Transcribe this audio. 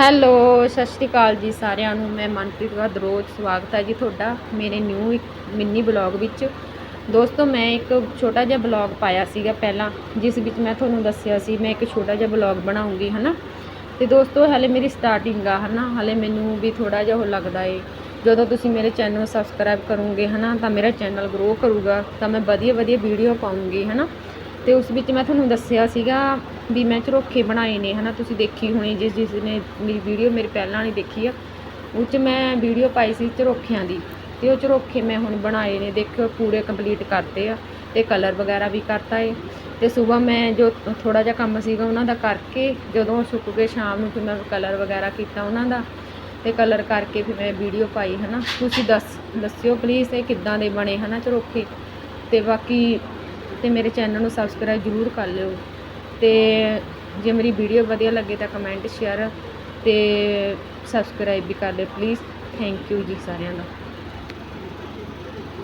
Hello, ਸਤਿ ਸ਼੍ਰੀ ਅਕਾਲ ਜੀ ਸਾਰਿਆਂ ਨੂੰ। ਮੈਂ ਮਨਪ੍ਰੀਤ ਕੌਰ ਦਰੋਜ ਸਵਾਗਤ ਹੈ ਜੀ ਤੁਹਾਡਾ, ਮੇਰੇ ਨਿਊ ਇੱਕ ਮਿੰਨੀ ਬਲੌਗ ਵਿੱਚ। ਦੋਸਤੋ, ਮੈਂ ਇੱਕ ਛੋਟਾ ਜਿਹਾ ਬਲੌਗ ਪਾਇਆ ਸੀਗਾ ਪਹਿਲਾਂ, ਜਿਸ ਵਿੱਚ ਮੈਂ ਤੁਹਾਨੂੰ ਦੱਸਿਆ ਸੀ, ਮੈਂ ਇੱਕ ਛੋਟਾ ਜਿਹਾ ਬਲੌਗ ਬਣਾਉਂਗੀ, ਹਨਾ? ਤੇ ਦੋਸਤੋ, ਹਲੇ ਮੇਰੀ ਸਟਾਰਟਿੰਗ ਆ, ਹਨਾ? ਹਲੇ ਮੈਨੂੰ ਵੀ ਥੋੜਾ ਜਿਹਾ ਉਹ ਲੱਗਦਾ ਏ। ਜਦੋਂ ਤੁਸੀਂ ਮੇਰੇ ਚੈਨਲ ਨੂੰ ਸਬਸਕ੍ਰਾਈਬ ਕਰੋਗੇ, ਹਨਾ, ਤਾਂ ਮੇਰਾ ਚੈਨਲ ਗਰੋ ਕਰੂਗਾ, ਤਾਂ ਮੈਂ ਵਧੀਆ ਵਧੀਆ ਵੀਡੀਓ ਪਾਉਂਗੀ, ਹਨਾ? ਤੇ ਉਸ ਵਿੱਚ ਮੈਂ ਤੁਹਾਨੂੰ ਦੱਸਿਆ ਸੀਗਾ ਵੀ ਮੈਂ ਝਰੋਖੇ ਬਣਾਏ ਨੇ, ਹਨਾ, ਤੁਸੀਂ ਦੇਖੀ ਹੋਣੀ, ਜਿਸ ਜਿਸ ਨੇ ਮੇਰੀ ਵੀਡੀਓ ਮੇਰੀ ਪਹਿਲਾਂ ਵਾਲੀ ਦੇਖੀ ਆ, ਉਹ 'ਚ ਮੈਂ ਵੀਡੀਓ ਪਾਈ ਸੀ ਝਰੋਖਿਆਂ ਦੀ, ਤੇ ਉਹ ਝਰੋਖੇ ਮੈਂ ਹੁਣ ਬਣਾਏ ਨੇ, ਦੇਖਿਓ, ਪੂਰੇ ਕੰਪਲੀਟ ਕਰਤੇ ਆ, ਤੇ ਕਲਰ ਵਗੈਰਾ ਵੀ ਕਰਤਾ ਏ, ਤੇ ਸਵੇਰ ਮੈਂ ਜੋ ਥੋੜਾ ਜਿਹਾ ਕੰਮ ਸੀਗਾ ਉਹਨਾਂ ਦਾ ਕਰਕੇ, ਜਦੋਂ ਸੁੱਕ ਗਏ ਸ਼ਾਮ ਨੂੰ ਫਿਰ ਮੈਂ ਕਲਰ ਵਗੈਰਾ ਕੀਤਾ ਉਹਨਾਂ ਦਾ, ਤੇ ਕਲਰ ਕਰਕੇ ਫਿਰ ਮੈਂ ਵੀਡੀਓ ਪਾਈ, ਹਨਾ। ਤੁਸੀਂ ਦੱਸ, ਦੱਸਿਓ ਪਲੀਜ਼ ਇਹ ਕਿੱਦਾਂ ਦੇ ਬਣੇ, ਹਨਾ ਝਰੋਖੇ ਤੇ ਬਾਕੀ ਤੇ ਮੇਰੇ ਚੈਨਲ ਨੂੰ ਸਬਸਕ੍ਰਾਈਬ ਜ਼ਰੂਰ ਕਰ ਲਿਓ। ਤੇ ਜੇ ਮੇਰੀ ਵੀਡੀਓ ਵਧੀਆ ਲੱਗੇ ਤਾਂ ਕਮੈਂਟ ਸ਼ੇਅਰ ਤੇ ਸਬਸਕ੍ਰਾਈਬ ਵੀ ਕਰ ਲਿਓ ਪਲੀਜ਼ ਥੈਂਕ ਯੂ ਜੀ ਸਾਰਿਆਂ ਦਾ।